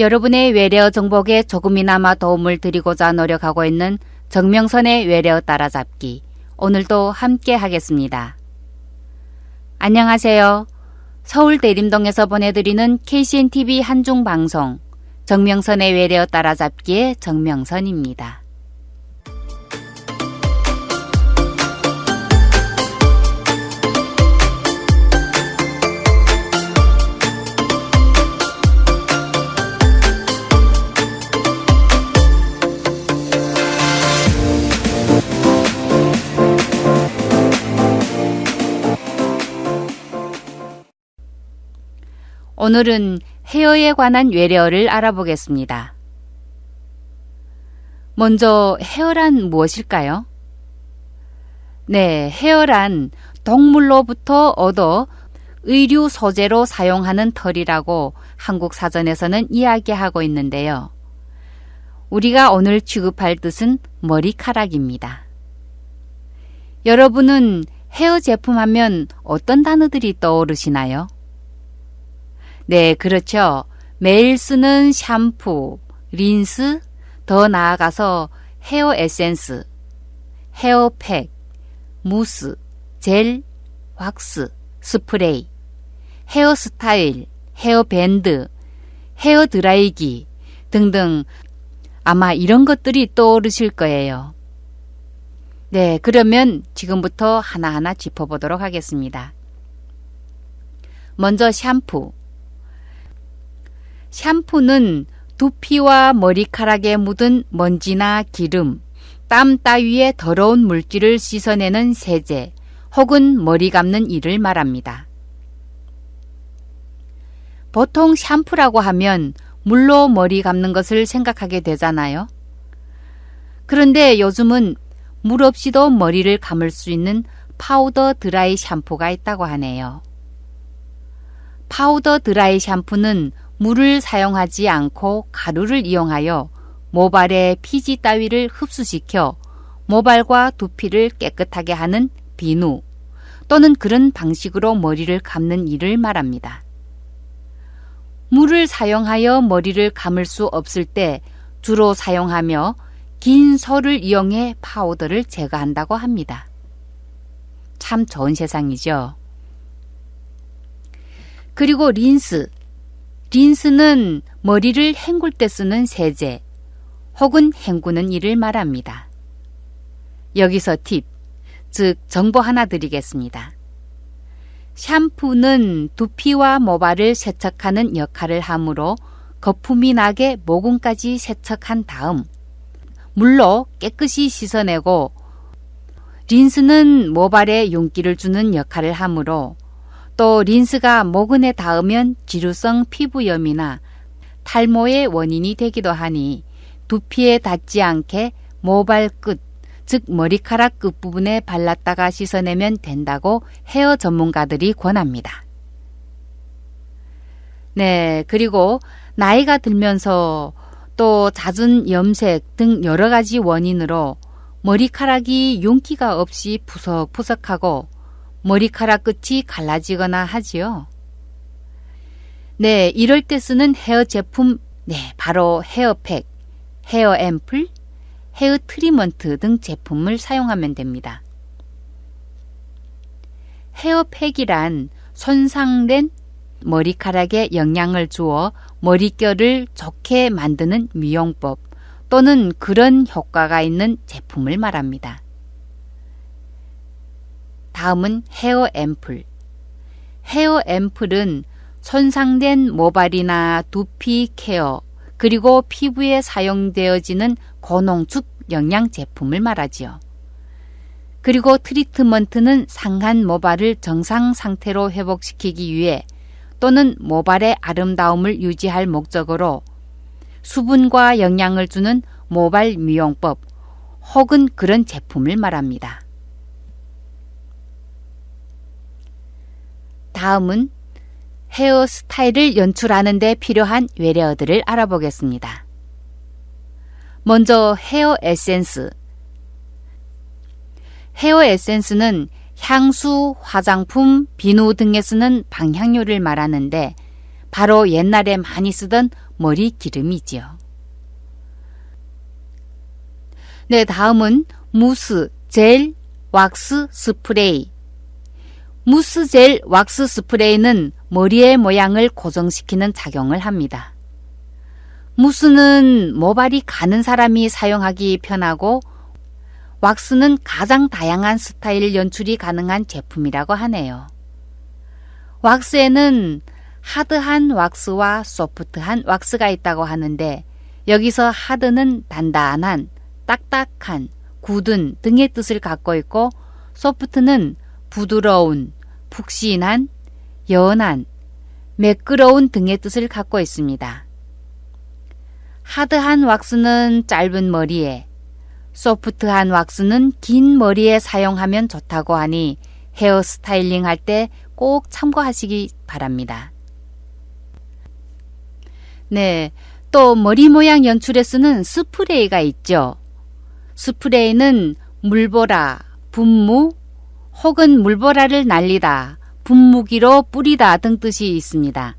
여러분의 외래어 정복에 조금이나마 도움을 드리고자 노력하고 있는 정명선의 외래어 따라잡기. 오늘도 함께 하겠습니다. 안녕하세요. 서울 대림동에서 보내드리는 KCNTV 한중 방송 정명선의 외래어 따라잡기의 정명선입니다. 오늘은 헤어에 관한 외래어를 알아보겠습니다. 먼저 헤어란 무엇일까요? 네, 헤어란 동물로부터 얻어 의류 소재로 사용하는 털이라고 한국 사전에서는 이야기하고 있는데요. 우리가 오늘 취급할 뜻은 머리카락입니다. 여러분은 헤어 제품 하면 어떤 단어들이 떠오르시나요? 네, 그렇죠. 매일 쓰는 샴푸, 린스, 더 나아가서 헤어 에센스, 헤어팩, 무스, 젤, 왁스, 스프레이, 헤어스타일, 헤어밴드, 헤어드라이기 등등 아마 이런 것들이 떠오르실 거예요. 네, 그러면 지금부터 하나하나 짚어보도록 하겠습니다. 먼저 샴푸. 샴푸는 두피와 머리카락에 묻은 먼지나 기름, 땀 따위의 더러운 물질을 씻어내는 세제 혹은 머리 감는 일을 말합니다. 보통 샴푸라고 하면 물로 머리 감는 것을 생각하게 되잖아요. 그런데 요즘은 물 없이도 머리를 감을 수 있는 파우더 드라이 샴푸가 있다고 하네요. 파우더 드라이 샴푸는 물을 사용하지 않고 가루를 이용하여 모발의 피지 따위를 흡수시켜 모발과 두피를 깨끗하게 하는 비누 또는 그런 방식으로 머리를 감는 일을 말합니다. 물을 사용하여 머리를 감을 수 없을 때 주로 사용하며 긴 솔을 이용해 파우더를 제거한다고 합니다. 참 좋은 세상이죠. 그리고 린스. 린스는 머리를 헹굴 때 쓰는 세제 혹은 헹구는 일을 말합니다. 여기서 팁, 즉 정보 하나 드리겠습니다. 샴푸는 두피와 모발을 세척하는 역할을 하므로 거품이 나게 모근까지 세척한 다음 물로 깨끗이 씻어내고 린스는 모발에 윤기를 주는 역할을 하므로 또 린스가 모근에 닿으면 지루성 피부염이나 탈모의 원인이 되기도 하니 두피에 닿지 않게 모발 끝, 즉 머리카락 끝부분에 발랐다가 씻어내면 된다고 헤어 전문가들이 권합니다. 네, 그리고 나이가 들면서 또 잦은 염색 등 여러 가지 원인으로 머리카락이 윤기가 없이 푸석푸석하고 머리카락 끝이 갈라지거나 하지요. 네, 이럴 때 쓰는 헤어 제품, 네, 바로 헤어팩, 헤어 앰플, 헤어 트리먼트 등 제품을 사용하면 됩니다. 헤어팩이란 손상된 머리카락에 영향을 주어 머릿결을 좋게 만드는 미용법 또는 그런 효과가 있는 제품을 말합니다. 다음은 헤어 앰플. 헤어 앰플은 손상된 모발이나 두피 케어 그리고 피부에 사용되어지는 고농축 영양 제품을 말하지요. 그리고 트리트먼트는 상한 모발을 정상 상태로 회복시키기 위해 또는 모발의 아름다움을 유지할 목적으로 수분과 영양을 주는 모발 미용법 혹은 그런 제품을 말합니다. 다음은 헤어스타일을 연출하는 데 필요한 외래어들을 알아보겠습니다. 먼저 헤어 에센스. 헤어 에센스는 향수, 화장품, 비누 등에 쓰는 방향료를 말하는데 바로 옛날에 많이 쓰던 머리 기름이지요. 네, 다음은 무스, 젤, 왁스, 스프레이. 무스 젤 왁스 스프레이는 머리의 모양을 고정시키는 작용을 합니다. 무스는 모발이 가는 사람이 사용하기 편하고 왁스는 가장 다양한 스타일 연출이 가능한 제품이라고 하네요. 왁스에는 하드한 왁스와 소프트한 왁스가 있다고 하는데 여기서 하드는 단단한, 딱딱한, 굳은 등의 뜻을 갖고 있고 소프트는 부드러운, 푹신한, 연한, 매끄러운 등의 뜻을 갖고 있습니다. 하드한 왁스는 짧은 머리에, 소프트한 왁스는 긴 머리에 사용하면 좋다고 하니 헤어 스타일링 할 때 꼭 참고하시기 바랍니다. 네, 또 머리 모양 연출에 쓰는 스프레이가 있죠. 스프레이는 물보라, 분무, 혹은 물보라를 날리다, 분무기로 뿌리다 등 뜻이 있습니다.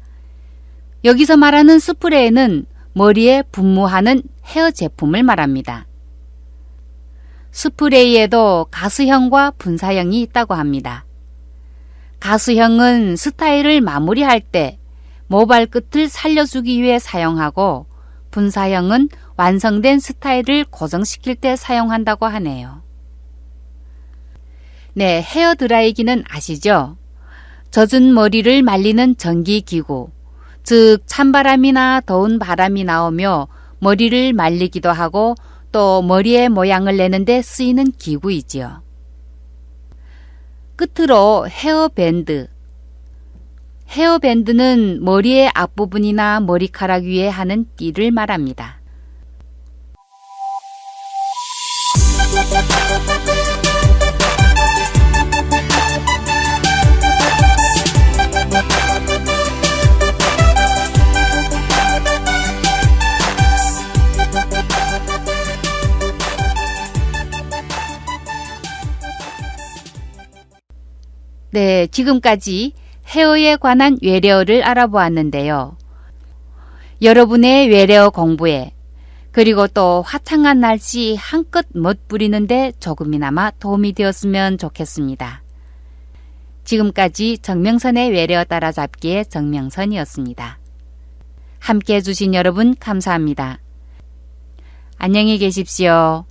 여기서 말하는 스프레이는 머리에 분무하는 헤어 제품을 말합니다. 스프레이에도 가스형과 분사형이 있다고 합니다. 가스형은 스타일을 마무리할 때 모발 끝을 살려주기 위해 사용하고 분사형은 완성된 스타일을 고정시킬 때 사용한다고 하네요. 네, 헤어 드라이기는 아시죠? 젖은 머리를 말리는 전기기구, 즉 찬바람이나 더운 바람이 나오며 머리를 말리기도 하고 또 머리의 모양을 내는데 쓰이는 기구이지요. 끝으로 헤어밴드. 헤어밴드는 머리의 앞부분이나 머리카락 위에 하는 띠를 말합니다. 네, 지금까지 헤어에 관한 외래어를 알아보았는데요. 여러분의 외래어 공부에 그리고 또 화창한 날씨 한껏 멋부리는데 조금이나마 도움이 되었으면 좋겠습니다. 지금까지 정명선의 외래어 따라잡기의 정명선이었습니다. 함께 해주신 여러분 감사합니다. 안녕히 계십시오.